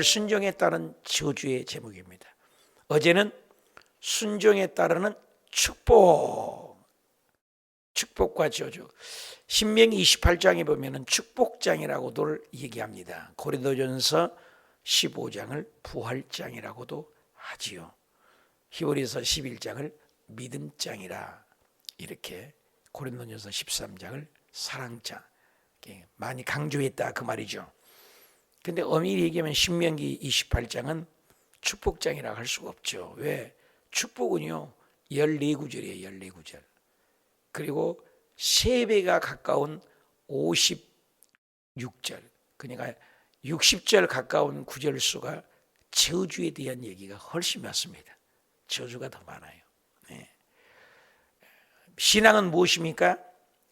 불순종에 따른 저주의 제목입니다. 어제는 순종에 따르는 축복, 축복과 저주. 신명기 28장에 보면은 축복장이라고도 얘기합니다. 고린도전서 15장을 부활장이라고도 하지요. 히브리서 11장을 믿음장이라 이렇게 고린도전서 13장을 사랑장 많이 강조했다 그 말이죠. 근데 엄밀히 얘기하면 신명기 28장은 축복장이라고 할 수가 없죠. 왜? 축복은요 14구절이에요 14구절 그리고 3배가 가까운 56절 그러니까 60절 가까운 구절 수가 저주에 대한 얘기가 훨씬 많습니다 저주가 더 많아요 네. 신앙은 무엇입니까?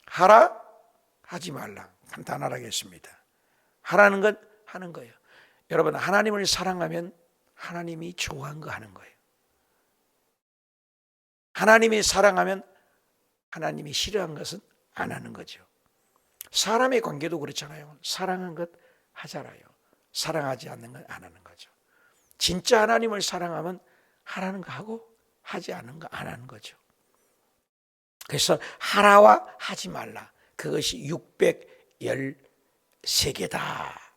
하라 하지 말라 간단하겠습니다 하라는 건 하는 거예요 여러분 하나님을 사랑하면 하나님이 좋아한 거 하는 거예요 하나님이 사랑하면 하나님이 싫어한 것은 안 하는 거죠. 사람의 관계도 그렇잖아요. 사랑한 것 하잖아요. 사랑하지 않는 건 안 하는 거죠. 진짜 하나님을 사랑하면 하라는 거 하고 하지 않는 거 안 하는 거죠. 그래서 하라와 하지 말라. 그것이 613개다.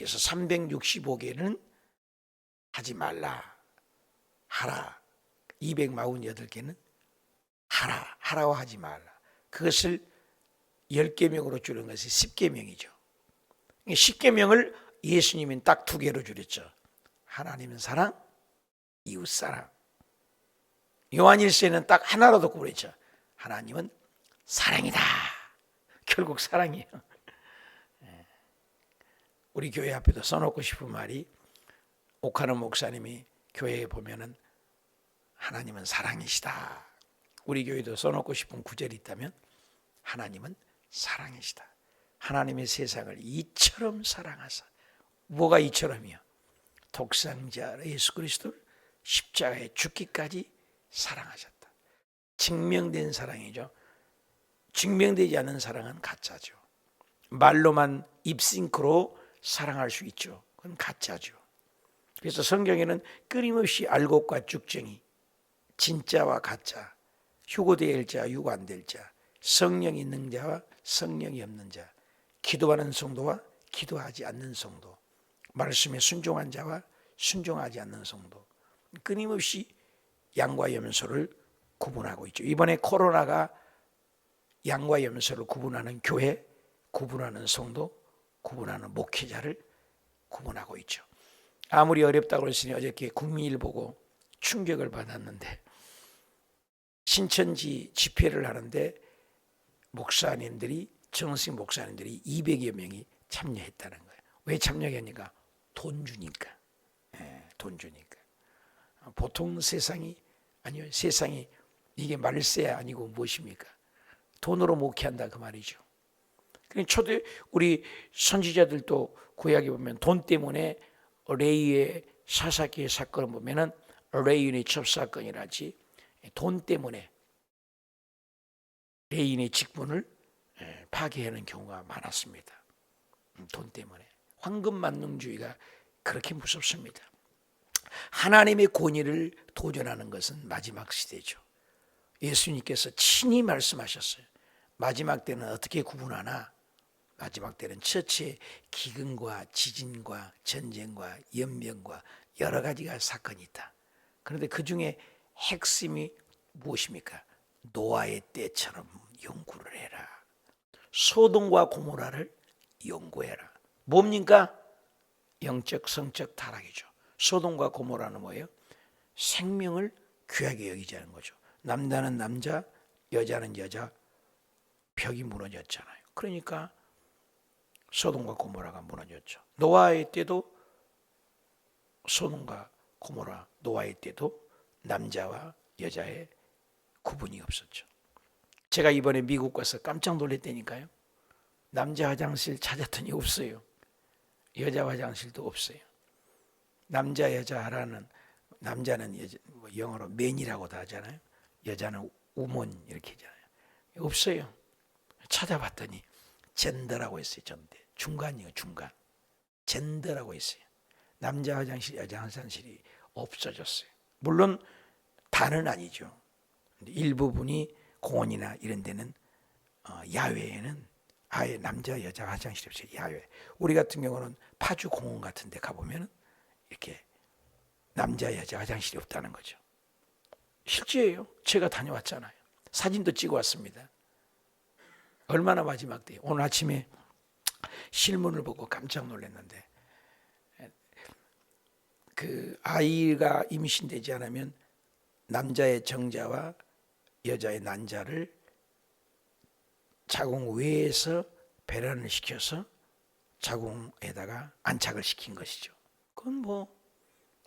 그래서 365개는 하지 말라. 하라. 248개는 하라, 하라고 하지 말라. 그것을 10계명으로 줄인 것이 10계명이죠. 10계명을 예수님은 딱 두 개로 줄였죠. 하나님은 사랑, 이웃 사랑. 요한일서에는 딱 하나로 듣고 그랬죠. 하나님은 사랑이다. 결국 사랑이에요. 예. 우리 교회 앞에도 써놓고 싶은 말이 옥하는 목사님이 교회에 보면은 하나님은 사랑이시다. 우리 교회도 써놓고 싶은 구절이 있다면 하나님은 사랑이시다. 하나님의 세상을 이처럼 사랑하사 뭐가 이처럼이요? 독생자 예수 그리스도를 십자가에 죽기까지 사랑하셨다. 증명된 사랑이죠. 증명되지 않은 사랑은 가짜죠. 말로만 입싱크로 사랑할 수 있죠. 그건 가짜죠. 그래서 성경에는 끊임없이 알곡과 쭉정이 진짜와 가짜, 휴고될 자, 안될 자, 성령 있는 자와 성령이 없는 자, 기도하는 성도와 기도하지 않는 성도, 말씀에 순종한 자와 순종하지 않는 성도, 끊임없이 양과 염소를 구분하고 있죠. 이번에 코로나가 양과 염소를 구분하는 교회, 구분하는 성도, 구분하는 목회자를 구분하고 있죠. 아무리 어렵다고 했으니 어저께 국민일 보고 충격을 받았는데 신천지 집회를 하는데 목사님들이 정식 목사님들이 200여 명이 참여했다는 거예요. 왜 참여했니까? 돈 주니까. 예, 돈 주니까. 보통 세상이 아니요 세상이 이게 말세 아니고 무엇입니까? 돈으로 목회한다 그 말이죠. 그 초대 우리 선지자들도 구약에 보면 돈 때문에 레이의 사사기의 사건을 보면은 레이인의 첩사건이라지 돈 때문에 레인의 직분을 예, 파괴하는 경우가 많았습니다. 음, 돈 때문에 황금 만능주의가 그렇게 무섭습니다. 하나님의 권위를 도전하는 것은 마지막 시대죠. 예수님께서 친히 말씀하셨어요. 마지막 때는 어떻게 구분하나? 마지막 때는 처치의 기근과 지진과 전쟁과 연병과 여러 가지가 사건이 있다. 그런데 그 중에 핵심이 무엇입니까? 노아의 때처럼 연구를 해라. 소돔과 고모라를 연구해라. 뭡니까? 영적 성적 타락이죠. 소돔과 고모라는 뭐예요? 생명을 귀하게 않은 거죠. 남자는 남자, 여자는 여자, 벽이 무너졌잖아요. 그러니까 소돔과 고모라가 무너졌죠. 노아의 때도 소돔과 고모라, 노아의 때도 남자와 여자의 구분이 없었죠. 제가 이번에 미국 가서 깜짝 놀랐다니까요. 남자 화장실 찾았더니 없어요. 여자 화장실도 없어요. 남자 여자 하라는 남자는 여자, 뭐 영어로 맨이라고도 하잖아요. 여자는 우먼 이렇게 하잖아요. 없어요. 찾아봤더니 젠더라고 했어요. 전대 중간이요 중간. 젠더라고 했어요. 남자 화장실, 여자 화장실이 없어졌어요. 물론 다는 아니죠. 일부분이 공원이나 이런 데는 어, 야외에는 아예 남자 여자 화장실이 없어요. 야외. 우리 같은 경우는 파주 공원 같은 데 가보면 이렇게 남자 여자 화장실이 없다는 거죠. 실제예요. 제가 다녀왔잖아요. 사진도 찍어 왔습니다. 얼마나 마지막 때 오늘 아침에 실문을 보고 깜짝 놀랐는데 그 아이가 임신되지 않으면 남자의 정자와 여자의 난자를 자궁 외에서 배란을 시켜서 자궁에다가 안착을 시킨 것이죠. 그건 뭐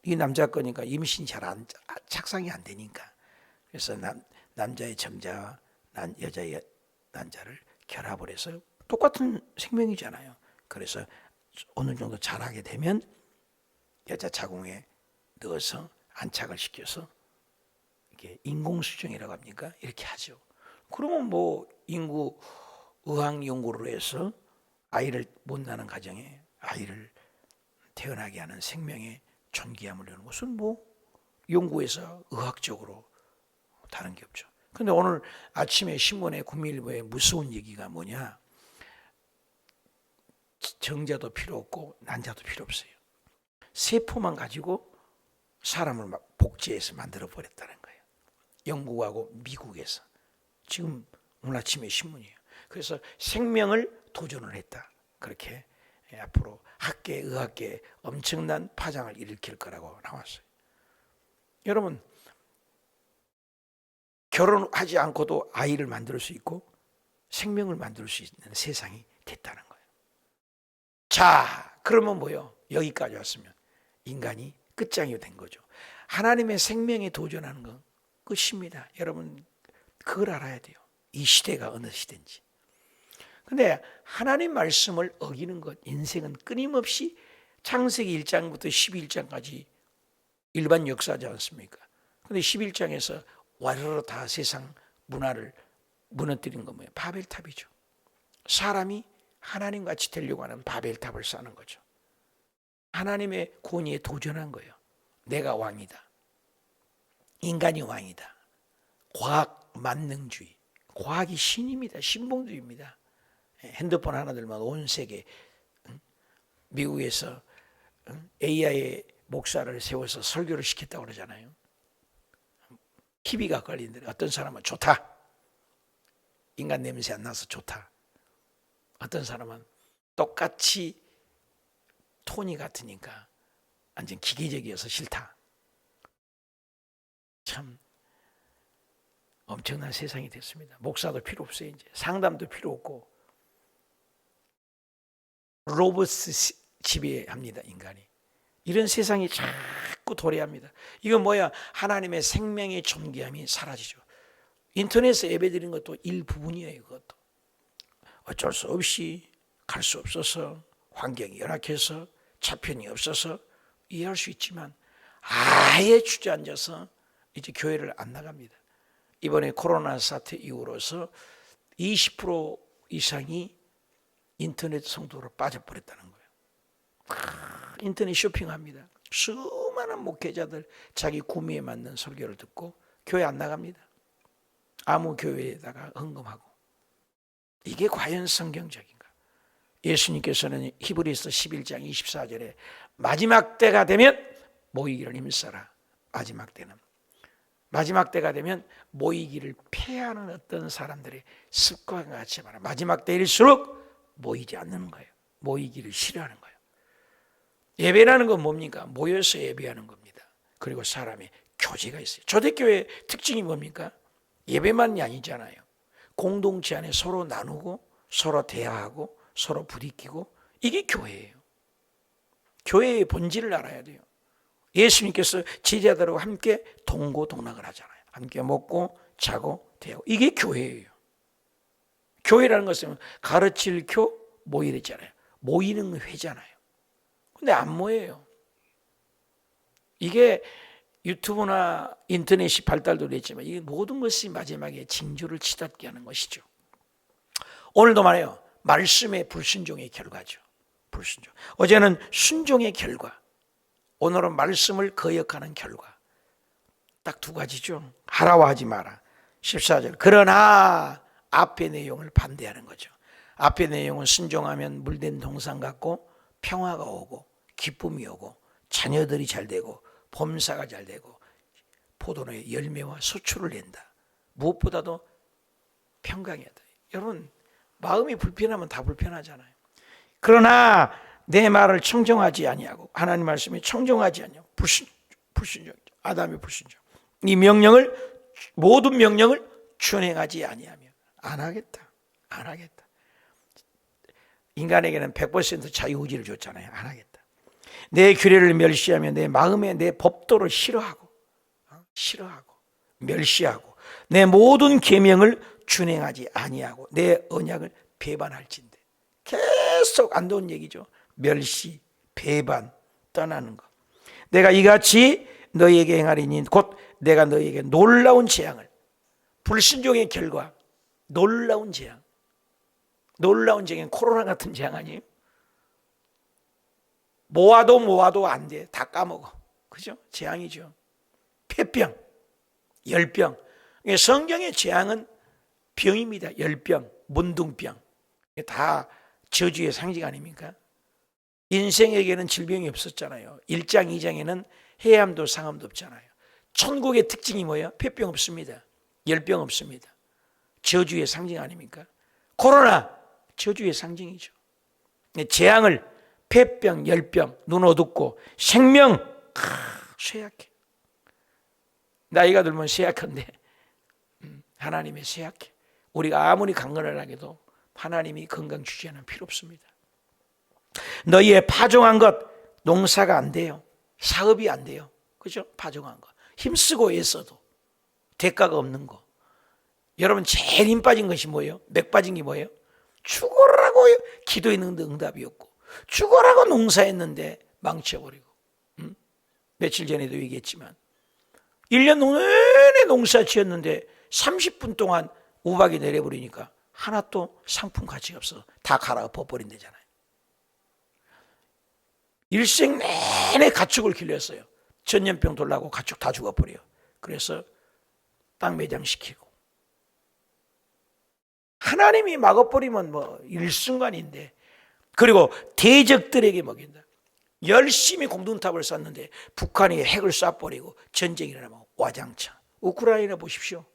이 남자 거니까 임신이 잘안 착상이 안 되니까 그래서 남 남자의 정자와 난 여자의 난자를 결합을 해서 똑같은 생명이잖아요. 그래서 어느 정도 자라게 되면 여자 자궁에 넣어서 안착을 시켜서 이게 인공수정이라고 합니까? 이렇게 하죠. 그러면 뭐 인구 의학 연구를 해서 아이를 못 낳는 가정에 아이를 태어나게 하는 생명의 존귀함을 이루는 것은 뭐 연구에서 의학적으로 다른 게 없죠. 근데 오늘 아침에 신문에 국민일보에 무서운 얘기가 뭐냐? 정자도 필요 없고 난자도 필요 없어요. 세포만 가지고 사람을 막 복제해서 만들어 버렸다는 거예요. 영국하고 미국에서 지금 오늘 아침에 신문이에요. 그래서 생명을 도전을 했다. 그렇게 예, 앞으로 학계, 의학계에 엄청난 파장을 일으킬 거라고 나왔어요. 여러분 결혼하지 않고도 아이를 만들 수 있고 생명을 만들 수 있는 세상이 됐다는 거예요. 자, 그러면 뭐요? 여기까지 왔으면 인간이 끝장이 된 거죠. 하나님의 생명에 도전하는 건 끝입니다. 여러분 그걸 알아야 돼요. 이 시대가 어느 시대인지. 근데 하나님 말씀을 어기는 것 인생은 끊임없이 창세기 1장부터 11장까지 일반 역사지 않습니까? 근데 11장에서 와르르 다 세상 문화를 무너뜨린 건 뭐예요? 바벨탑이죠. 사람이 하나님 같이 되려고 하는 바벨탑을 쌓는 거죠. 하나님의 권위에 도전한 거예요. 내가 왕이다. 인간이 왕이다. 과학 만능주의. 과학이 신입니다. 신봉주의입니다. 핸드폰 하나 들면 온 세계 미국에서 AI 목사를 세워서 설교를 시켰다고 그러잖아요. TV가 걸린데 어떤 사람은 좋다. 인간 냄새 안 나서 좋다. 어떤 사람은 똑같이 톤이 같으니까 완전 기계적이어서 싫다. 참 엄청난 세상이 됐습니다. 목사도 필요 없어요 이제 상담도 필요 없고 로봇 지배합니다 인간이. 이런 세상이 자꾸 도래합니다. 이건 뭐야? 하나님의 생명의 존귀함이 사라지죠. 인터넷에 예배드리는 것도 일부분이에요. 그것도 어쩔 수 없이 갈 수 없어서 환경이 열악해서 차편이 없어서 이해할 수 있지만 아예 주저앉아서 이제 교회를 안 나갑니다. 이번에 코로나 사태 이후로서 20% 이상이 인터넷 성도로 빠져버렸다는 거예요. 인터넷 쇼핑합니다. 수많은 목회자들 자기 구미에 맞는 설교를 듣고 교회 안 나갑니다. 아무 교회에다가 헌금하고 이게 과연 성경적인가? 예수님께서는 히브리서 11장 24절에 마지막 때가 되면 모이기를 힘써라. 마지막 때는 마지막 때가 되면 모이기를 패하는 어떤 사람들의 습관과 같이 말하 마지막 때일수록 모이지 않는 거예요. 모이기를 싫어하는 거예요. 예배라는 건 뭡니까? 모여서 예배하는 겁니다. 그리고 사람의 교제가 있어요. 초대교회 특징이 뭡니까? 예배만이 아니잖아요. 공동체 안에 서로 나누고 서로 대화하고 서로 부딪히고 이게 교회예요. 교회의 본질을 알아야 돼요. 예수님께서 제자들과 함께 동고동락을 하잖아요. 함께 먹고 자고 대하고 이게 교회예요. 교회라는 것은 가르칠 교 모이랬잖아요. 모이는 회잖아요. 근데 안 모여요. 이게 유튜브나 인터넷이 발달도 됐지만 이 모든 것이 마지막에 징조를 치닫게 하는 것이죠. 오늘도 말해요. 말씀의 불순종의 결과죠. 불순종. 어제는 순종의 결과. 오늘은 말씀을 거역하는 결과. 딱 두 가지죠. 하라고 하지 마라. 14절. 그러나 앞의 내용을 반대하는 거죠. 앞의 내용은 순종하면 물된 동산 같고 평화가 오고 기쁨이 오고 자녀들이 잘 되고 범사가 잘 되고 포도나의 열매와 수출을 낸다. 무엇보다도 평강이다. 여러분 마음이 불편하면 다 불편하잖아요. 그러나 내 말을 청정하지 아니하고 하나님 말씀에 청정하지 아니하고 불신 불신정 아담의 불신정 이 명령을 모든 명령을 준행하지 아니하며 안 하겠다 안 하겠다 인간에게는 100% 자유의지를 줬잖아요 안 하겠다 내 규례를 멸시하며 내 마음에 내 법도를 싫어하고 어? 싫어하고 멸시하고 내 모든 계명을 준행하지 아니하고 내 언약을 배반할진대 계속 안 좋은 얘기죠 멸시 배반 떠나는 것 내가 이같이 너희에게 행하리니 곧 내가 너희에게 놀라운 재앙을 불신종의 결과 놀라운 재앙 놀라운 재앙 코로나 같은 재앙 아니에요? 모아도 모아도 안 돼. 다 까먹어. 그죠? 재앙이죠. 폐병, 열병. 그러니까 성경의 재앙은 병입니다. 열병, 문둥병. 다 저주의 상징 아닙니까? 인생에게는 질병이 없었잖아요. 1장, 2장에는 해암도 상암도 없잖아요. 천국의 특징이 뭐예요? 폐병 없습니다. 열병 없습니다. 저주의 상징 아닙니까? 코로나 저주의 상징이죠. 재앙을 폐병, 열병, 눈 어둡고 생명 아, 쇠약해. 나이가 들면 쇠약한데 음, 하나님의 쇠약해. 우리가 아무리 강건하게도 하나님이 건강 주지 않으면 필요 없습니다. 너희의 파종한 것 농사가 안 돼요. 사업이 안 돼요. 그죠? 파종한 거. 힘쓰고 애써도 대가가 없는 거. 여러분 제일 힘 빠진 것이 뭐예요? 맥 빠진 게 뭐예요? 죽어라고 기도했는데 응답이 없고 죽어라고 농사했는데 망쳐버리고 음? 며칠 전에도 얘기했지만. 1년 내내 농사 지었는데 30분 동안 우박이 내려버리니까 하나 또 상품 가치가 없어. 다 갈아엎어버린대잖아요. 일생 내내 가축을 길렀어요. 전염병 돌라고 가축 다 죽어버려요 그래서 땅 매장시키고. 하나님이 막아버리면 뭐 일순간인데 그리고 대적들에게 먹인다. 열심히 공동탑을 쌓는데 북한이 핵을 쏴버리고 전쟁이 일어나면 와장창. 우크라이나 보십시오.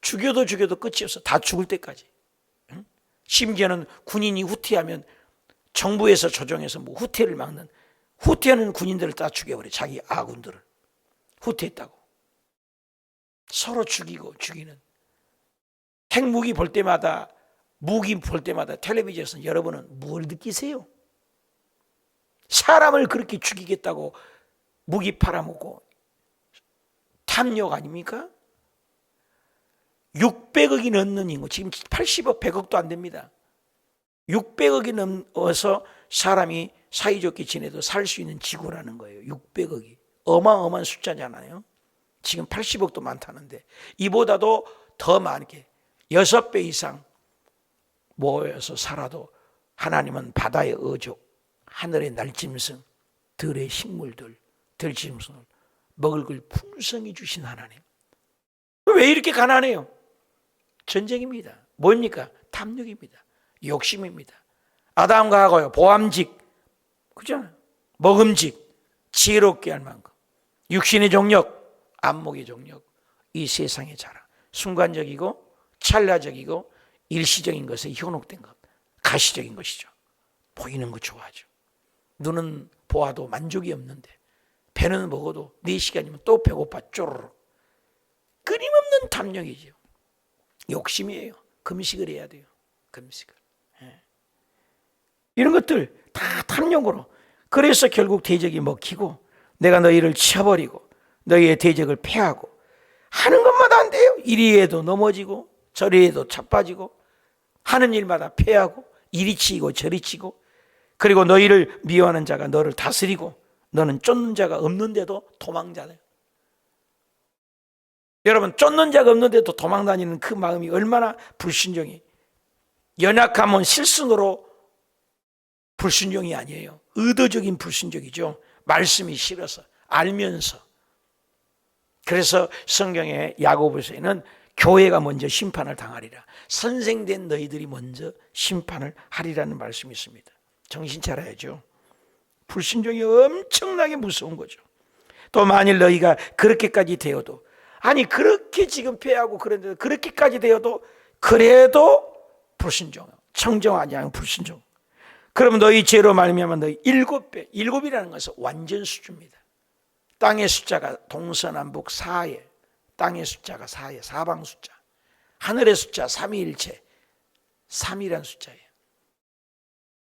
죽여도 죽여도 끝이 없어. 다 죽을 때까지. 응? 심지어는 군인이 후퇴하면 정부에서 조정해서 뭐 후퇴를 막는 후퇴하는 군인들을 다 죽여버려. 자기 아군들을. 후퇴했다고. 서로 죽이고 죽이는. 핵무기 볼 때마다 무기 볼 때마다 텔레비전에서 여러분은 뭘 느끼세요? 사람을 그렇게 죽이겠다고 무기 팔아먹고 탐욕 아닙니까? 600억이 넘는 인구, 지금 80억, 100억도 안 됩니다. 600억이 넘어서 사람이 사이좋게 지내도 살 수 있는 지구라는 거예요. 600억이. 어마어마한 숫자잖아요. 지금 80억도 많다는데 이보다도 더 많게 6배 이상 모여서 살아도 하나님은 바다의 어족, 하늘의 날짐승, 들의 식물들, 들짐승을 먹을 걸 풍성히 주신 하나님. 왜 이렇게 가난해요? 전쟁입니다. 뭡니까? 탐욕입니다. 욕심입니다. 아담과 하고요. 보암직, 그죠? 먹음직, 지혜롭게 할 만큼. 육신의 종력, 안목의 종력, 이 세상의 자랑. 순간적이고, 찰나적이고, 일시적인 것에 현혹된 것, 가시적인 것이죠. 보이는 거 좋아하죠. 눈은 보아도 만족이 없는데 배는 먹어도 4시간이면 또 배고파 쪼르륵. 끊임없는 탐욕이죠. 욕심이에요. 금식을 해야 돼요. 금식을. 예. 이런 것들 다 탐욕으로. 그래서 결국 대적이 먹히고 내가 너희를 치어버리고 너희의 대적을 패하고 하는 것마다 안 돼요. 이리 해도 넘어지고 저리 해도 차빠지고 하는 일마다 패하고 이리 치고 저리 치고 그리고 너희를 미워하는 자가 너를 다스리고 너는 쫓는 자가 없는데도 도망자네. 여러분 쫓는 자가 없는데도 도망 다니는 그 마음이 얼마나 불순종이 연약하면 실순으로 불순종이 아니에요. 의도적인 불순종이죠. 말씀이 싫어서 알면서 그래서 성경의 야고보서에는 교회가 먼저 심판을 당하리라. 선생된 너희들이 먼저 심판을 하리라는 말씀이 있습니다. 정신 차려야죠. 불신종이 엄청나게 무서운 거죠. 또 만일 너희가 그렇게까지 되어도 아니 그렇게 지금 패하고 그런데 그렇게까지 되어도 그래도 불신종 청정하지 않은 불신종 그러면 너희 죄로 말미암아 너희 일곱 배 일곱이라는 것은 완전 수주입니다 땅의 숫자가 동서남북 사에 땅의 숫자가 사에 사방 숫자 하늘의 숫자 삼위일체 3이란 숫자예요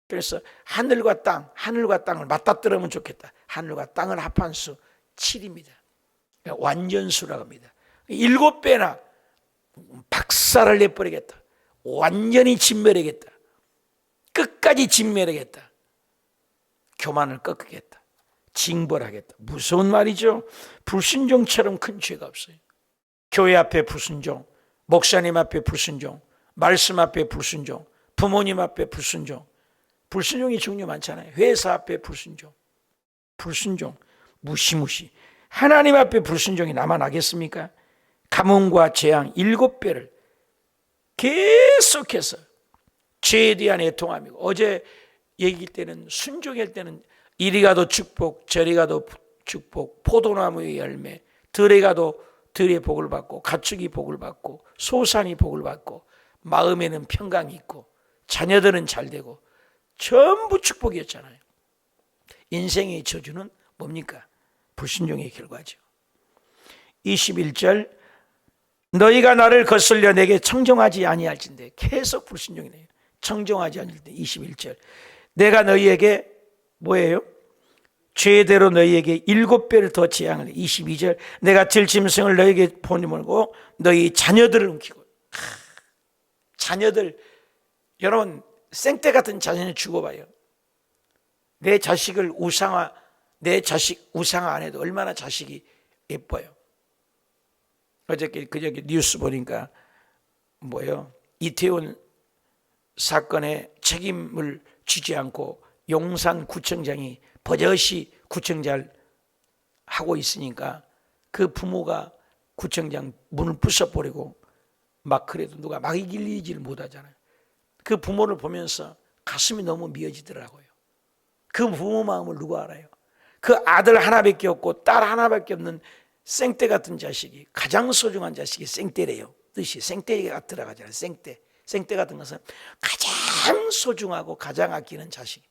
그래서 하늘과 땅 하늘과 땅을 맞닥뜨리면 좋겠다 하늘과 땅을 합한 수 7입니다 완전수라고 합니다. 일곱 배나 박살을 내버리겠다. 완전히 진멸하겠다. 끝까지 진멸하겠다. 교만을 꺾겠다. 징벌하겠다. 무서운 말이죠. 불순종처럼 큰 죄가 없어요. 교회 앞에 불순종, 목사님 앞에 불순종, 말씀 앞에 불순종, 부모님 앞에 불순종. 불순종이 종류 많잖아요. 회사 앞에 불순종. 불순종. 무시무시. 하나님 앞에 불순종이 남아나겠습니까? 가뭄과 재앙 일곱 배를 계속해서 죄에 대한 애통함이고 어제 얘기할 때는 순종할 때는 이리 가도 축복 저리 가도 축복 포도나무의 열매 들에 가도 들의 복을 받고 가축이 복을 받고 소산이 복을 받고 마음에는 평강이 있고 자녀들은 잘 되고 전부 축복이었잖아요 인생의 저주는 뭡니까? 불순종의 결과죠. 21절 너희가 나를 거슬려 내게 청정하지 아니할진대 계속 불순종이네요. 청정하지 않을 때 21절 내가 너희에게 뭐예요? 죄대로 너희에게 일곱 배를 더 재앙을 22절 내가 질짐승을 너희에게 보내고 너희 자녀들을 움키고 하, 자녀들 여러분 생떼 같은 자녀를 죽어봐요. 내 자식을 우상화 내 자식 우상 안 해도 얼마나 자식이 예뻐요. 어저께 그저께 뉴스 보니까 뭐요? 이태원 사건의 책임을 지지 않고 용산 구청장이 버젓이 구청장 하고 있으니까 그 부모가 구청장 문을 부숴버리고 막 그래도 누가 막 이길리지를 못하잖아요. 그 부모를 보면서 가슴이 너무 미어지더라고요. 그 부모 마음을 누가 알아요? 그 아들 하나밖에 없고 딸 하나밖에 없는 생떼 같은 자식이 가장 소중한 자식이 생떼래요. 뜻이 생떼가 들어가잖아요. 생떼. 생떼 같은 것은 가장 소중하고 가장 아끼는 자식이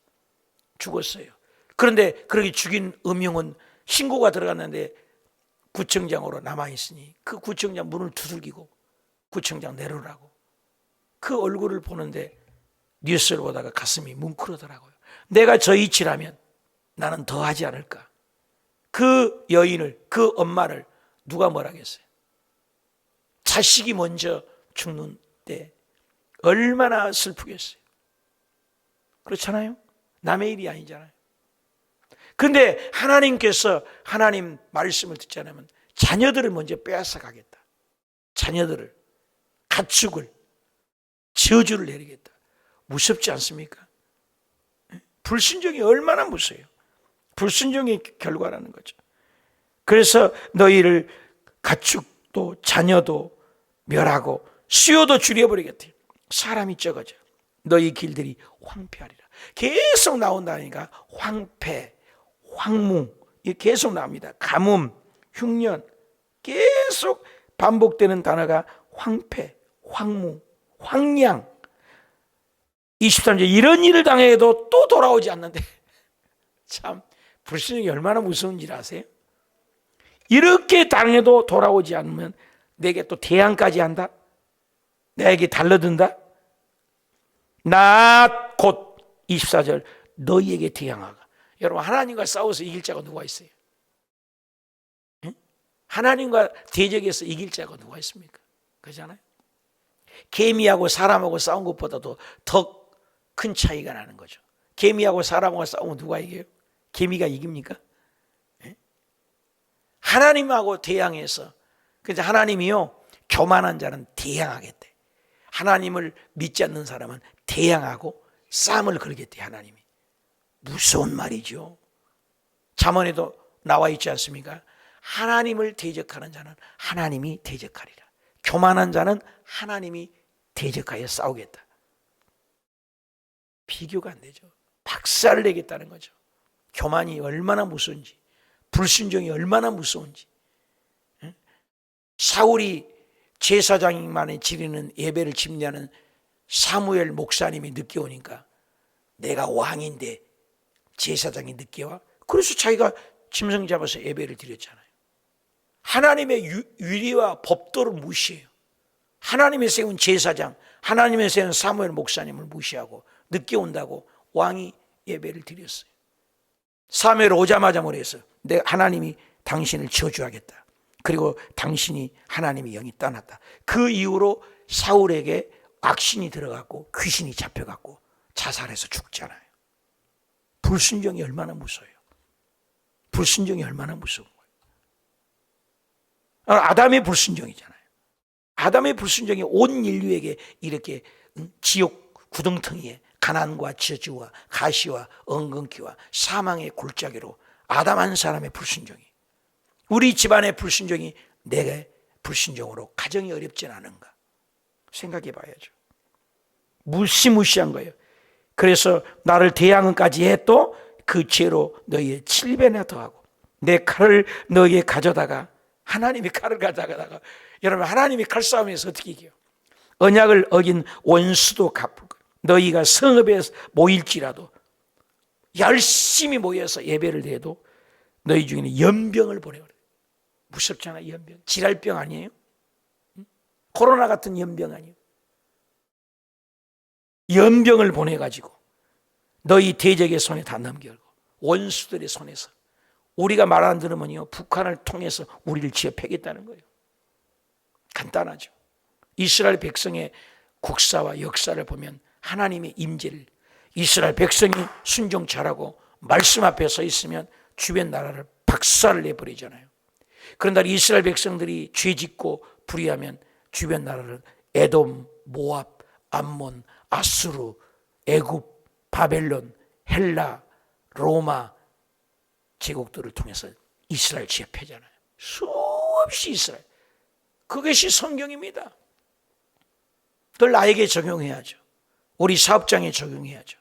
죽었어요. 그런데 그렇게 죽인 음흉은 신고가 들어갔는데 구청장으로 남아 있으니 그 구청장 문을 두들기고 구청장 내려라고 그 얼굴을 보는데 뉴스를 보다가 가슴이 뭉클하더라고요. 내가 저 이치라면 나는 더 하지 않을까? 그 여인을, 그 엄마를 누가 뭐라겠어요? 자식이 먼저 죽는 때 얼마나 슬프겠어요? 그렇잖아요? 남의 일이 아니잖아요. 근데 하나님께서 하나님 말씀을 듣지 않으면 자녀들을 먼저 빼앗아 가겠다. 자녀들을, 가축을, 저주를 내리겠다. 무섭지 않습니까? 불신종이 얼마나 무서워요. 불순종의 결과라는 거죠. 그래서 너희를 가축도 자녀도 멸하고 수요도 줄여버리겠대. 사람이 적어져. 너희 길들이 황폐하리라. 계속 나온다니까 황폐, 황무 계속 나옵니다. 가뭄, 흉년 계속 반복되는 단어가 황폐, 황무, 황량. 23절 이런 일을 당해도 또 돌아오지 않는데 참 불신이 얼마나 무서운지 아세요? 이렇게 당해도 돌아오지 않으면 내게 또 대항까지 한다? 내게 달러든다? 나 곧 24절 너희에게 대항하가. 여러분 하나님과 싸워서 이길 자가 누가 있어요? 하나님과 대적에서 이길 자가 누가 있습니까? 그렇잖아요. 개미하고 사람하고 싸운 것보다도 더 큰 차이가 나는 거죠. 개미하고 사람하고 싸우면 누가 이겨요? 개미가 이깁니까? 예? 하나님하고 대항해서 그래서 하나님이요 교만한 자는 대항하겠대. 하나님을 믿지 않는 사람은 대항하고 싸움을 걸겠대 하나님이. 무서운 말이죠. 잠언에도 나와 있지 않습니까? 하나님을 대적하는 자는 하나님이 대적하리라. 교만한 자는 하나님이 대적하여 싸우겠다. 비교가 안 되죠. 박살을 내겠다는 거죠. 교만이 얼마나 무서운지, 불순종이 얼마나 무서운지. 응? 사울이 제사장만에 지르는 예배를 침례하는 사무엘 목사님이 늦게 오니까 내가 왕인데 제사장이 늦게 와? 그래서 자기가 짐승 잡아서 예배를 드렸잖아요. 하나님의 유, 위리와 법도를 무시해요. 하나님의 세운 제사장, 하나님의 세운 사무엘 목사님을 무시하고 늦게 온다고 왕이 예배를 드렸어요. 사무엘 오자마자 뭐랬어요? 내 하나님이 당신을 저주하겠다. 그리고 당신이 하나님의 영이 떠났다. 그 이후로 사울에게 악신이 들어갔고 귀신이 잡혀갔고 자살해서 죽잖아요. 불순종이 얼마나 무서워요. 불순종이 얼마나 무서운 거예요. 아, 아담의 불순종이잖아요. 아담의 불순종이 온 인류에게 이렇게 지옥 구덩텅이에 가난과 저주와 가시와 엉겅퀴와 사망의 골짜기로 아담 한 사람의 불순종이 우리 집안의 불순종이 내게 불순종으로 가정이 어렵진 않은가 생각해 봐야죠. 무시무시한 거예요. 그래서 나를 대항은까지 해도 그 죄로 너희의 7배나 더하고 내 칼을 너희에 가져다가 하나님이 칼을 가져다가 여러분 하나님이 칼싸움에서 어떻게 이겨요? 언약을 어긴 원수도 갚을 거예요. 너희가 성읍에 모일지라도 열심히 모여서 예배를 드려도 너희 중에는 연병을 보내버려요. 무섭잖아 연병. 질랄병 아니에요? 코로나 같은 연병 아니에요? 연병을 보내가지고 너희 대적의 손에 다 넘겨고 원수들의 손에서 우리가 말 안 들으면요 북한을 통해서 우리를 지어 패겠다는 거예요. 간단하죠. 이스라엘 백성의 국사와 역사를 보면 하나님의 임재를 이스라엘 백성이 순종 잘하고 말씀 앞에 서 있으면 주변 나라를 박살을 내버리잖아요. 그런데 이스라엘 백성들이 죄짓고 불의하면 주변 나라를 에돔, 모압, 암몬, 아수르, 애굽, 바벨론, 헬라, 로마 제국들을 통해서 이스라엘 지역패잖아요. 수없이 이스라엘. 그것이 성경입니다. 그걸 나에게 적용해야죠. 우리 사업장에 적용해야죠.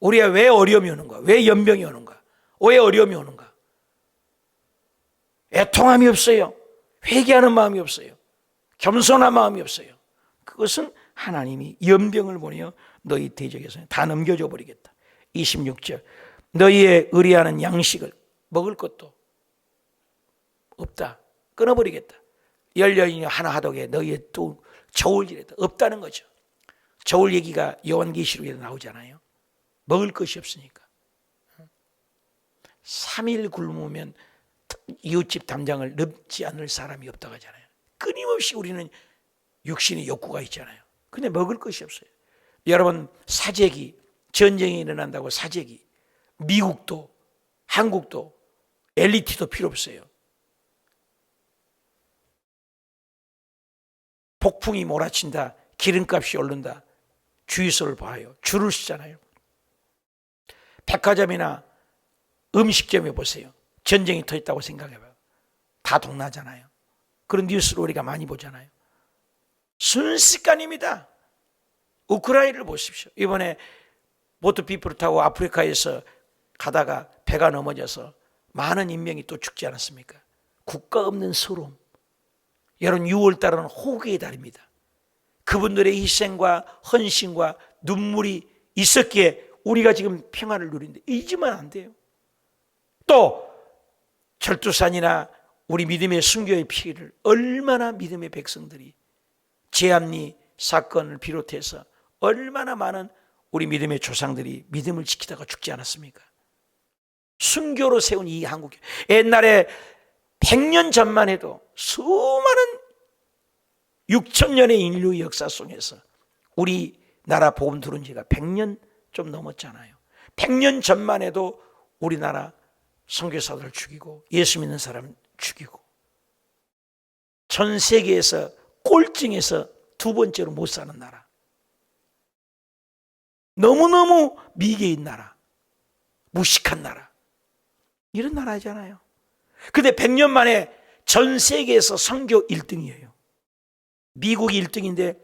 우리가 왜 어려움이 오는가? 왜 연병이 오는가? 왜 어려움이 오는가? 애통함이 없어요. 회개하는 마음이 없어요. 겸손한 마음이 없어요. 그것은 하나님이 연병을 보내어 너희 대적에서 다 넘겨줘 버리겠다. 26절. 너희의 의리하는 양식을 먹을 것도 없다. 끊어버리겠다. 열여인이 하나 하덕에 너희의 또 저울이라도 없다는 거죠. 저울 얘기가 요한계시록에 나오잖아요. 먹을 것이 없으니까. 3일 굶으면 이웃집 담장을 넘지 않을 사람이 없다고 하잖아요. 끊임없이 우리는 육신의 욕구가 있잖아요. 근데 먹을 것이 없어요. 여러분 사재기 전쟁이 일어난다고 사재기 미국도 한국도 엘리트도 필요 없어요. 폭풍이 몰아친다. 기름값이 오른다. 주유소를 봐요. 줄을 서잖아요. 백화점이나 음식점에 보세요. 전쟁이 터졌다고 생각해봐요. 다 동나잖아요. 그런 뉴스를 우리가 많이 보잖아요. 순식간입니다. 우크라이나를 보십시오. 이번에 피플을 타고 아프리카에서 가다가 배가 넘어져서 많은 인명이 또 죽지 않았습니까? 국가 없는 서러움. 여러분 6월 달은 호기의 달입니다. 그분들의 희생과 헌신과 눈물이 있었기에 우리가 지금 평화를 누리는데 잊으면 안 돼요. 또 철두산이나 우리 믿음의 순교의 피해를 얼마나 믿음의 백성들이 제암리 사건을 비롯해서 얼마나 많은 우리 믿음의 조상들이 믿음을 지키다가 죽지 않았습니까? 순교로 세운 이 한국 옛날에 100년 전만 해도 수많은 6천 년의 인류 역사 속에서 우리 나라 복음 들은 지가 100년 좀 넘었잖아요. 100년 전만 해도 우리나라 선교사들 죽이고 예수 믿는 사람 죽이고 전 세계에서 꼴증에서 두 번째로 못 사는 나라. 너무너무 미개인 나라. 무식한 나라. 이런 나라잖아요. 근데 100년 만에 전 세계에서 선교 1등이에요. 미국이 1등인데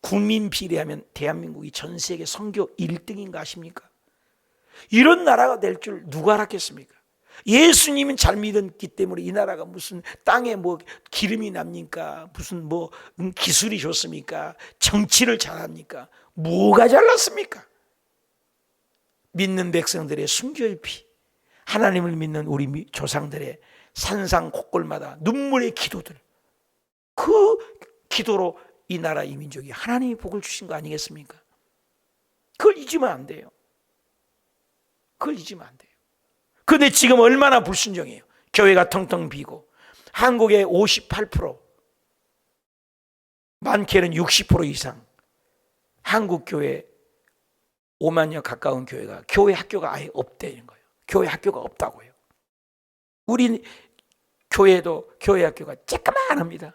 국민 비례하면 대한민국이 전 세계 선교 1등인가 아십니까? 이런 나라가 될 줄 누가 알았겠습니까? 예수님은 잘 믿었기 때문에 이 나라가 무슨 땅에 뭐 기름이 납니까? 무슨 뭐 음, 기술이 좋습니까? 정치를 잘합니까? 뭐가 잘났습니까? 믿는 백성들의 순교의 피, 하나님을 믿는 우리 미- 조상들의 산상 곳골마다 눈물의 기도들, 그 기도로 이 나라 이 민족이 하나님이 복을 주신 거 아니겠습니까? 그걸 잊으면 안 돼요. 그걸 잊으면 안 돼요. 근데 지금 얼마나 불순종이에요. 교회가 텅텅 비고 한국의 58% 많게는 60% 이상 한국 교회 5만여 가까운 교회가 교회 학교가 아예 없대는 거예요. 교회 학교가 없다고요. 우리 교회도 교회 학교가 쬐까만합니다.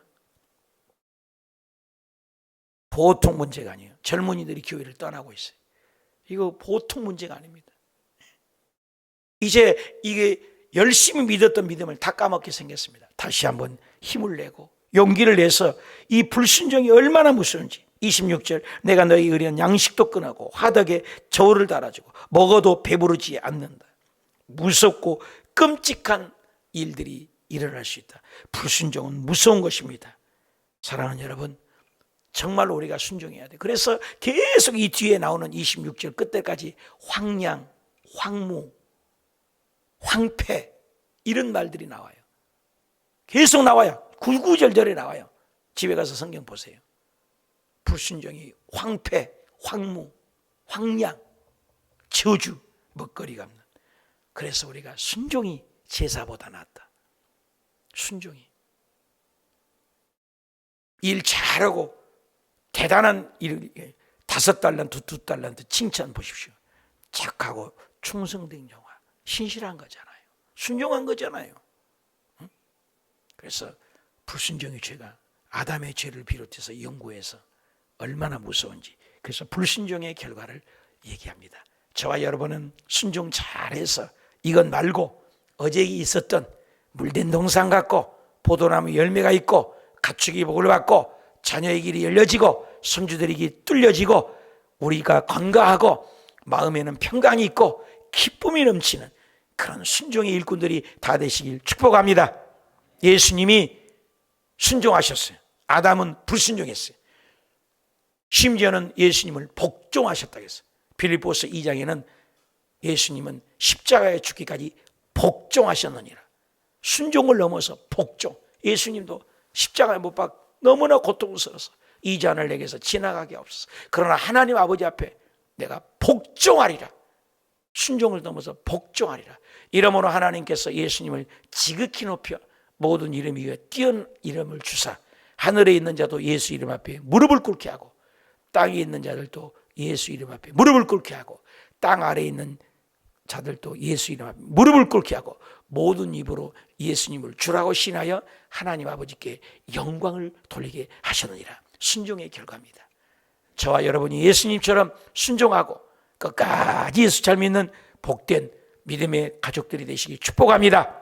보통 문제가 아니에요. 젊은이들이 교회를 떠나고 있어요. 이거 보통 문제가 아닙니다. 이제 이게 열심히 믿었던 믿음을 다 까먹게 생겼습니다. 다시 한번 힘을 내고 용기를 내서 이 불순종이 얼마나 무서운지 26절 내가 너희 의리한 양식도 끊하고 화덕에 저울을 달아주고 먹어도 배부르지 않는다. 무섭고 끔찍한 일들이 일어날 수 있다. 불순종은 무서운 것입니다. 사랑하는 여러분 정말로 우리가 순종해야 돼. 그래서 계속 이 뒤에 나오는 26절 끝에까지 황량, 황무, 황폐 이런 말들이 나와요. 계속 나와요. 구구절절에 나와요. 집에 가서 성경 보세요. 불순종이 황폐, 황무, 황량, 저주, 먹거리가 없는. 그래서 우리가 순종이 제사보다 낫다. 순종이. 일 잘하고 대단한 일, 예, 다섯 달란트, 두 달란트 칭찬 보십시오. 착하고 충성된 영화. 신실한 거잖아요. 순종한 거잖아요. 응? 그래서 불순종의 죄가 아담의 죄를 비롯해서 연구해서 얼마나 무서운지 그래서 불순종의 결과를 얘기합니다. 저와 여러분은 순종 잘해서 이건 말고 어제 있었던 물된 동산 같고 포도나무 열매가 있고 가축이 복을 받고 자녀의 길이 열려지고 손주들의 길이 뚫려지고 우리가 건강하고 마음에는 평강이 있고 기쁨이 넘치는 그런 순종의 일꾼들이 다 되시길 축복합니다. 예수님이 순종하셨어요. 아담은 불순종했어요. 심지어는 예수님을 복종하셨다고 했어요. 빌립보서 2장에는 예수님은 십자가에 죽기까지 복종하셨느니라. 순종을 넘어서 복종. 예수님도 십자가에 못 박혀 너무나 고통스러워서 이 잔을 내게서 지나가게 없어서 그러나 하나님 아버지 앞에 내가 복종하리라. 순종을 넘어서 복종하리라. 이러므로 하나님께서 예수님을 지극히 높여 모든 이름 위에 띄운 이름을 주사 하늘에 있는 자도 예수 이름 앞에 무릎을 꿇게 하고 땅에 있는 자들도 예수 이름 앞에 무릎을 꿇게 하고 땅 아래에 있는 자들도 예수 이름 앞에 무릎을 꿇게 하고 모든 입으로 예수님을 주라고 신하여 하나님 아버지께 영광을 돌리게 하셨느니라. 순종의 결과입니다. 저와 여러분이 예수님처럼 순종하고 끝까지 예수 잘 믿는 복된 믿음의 가족들이 되시기 축복합니다.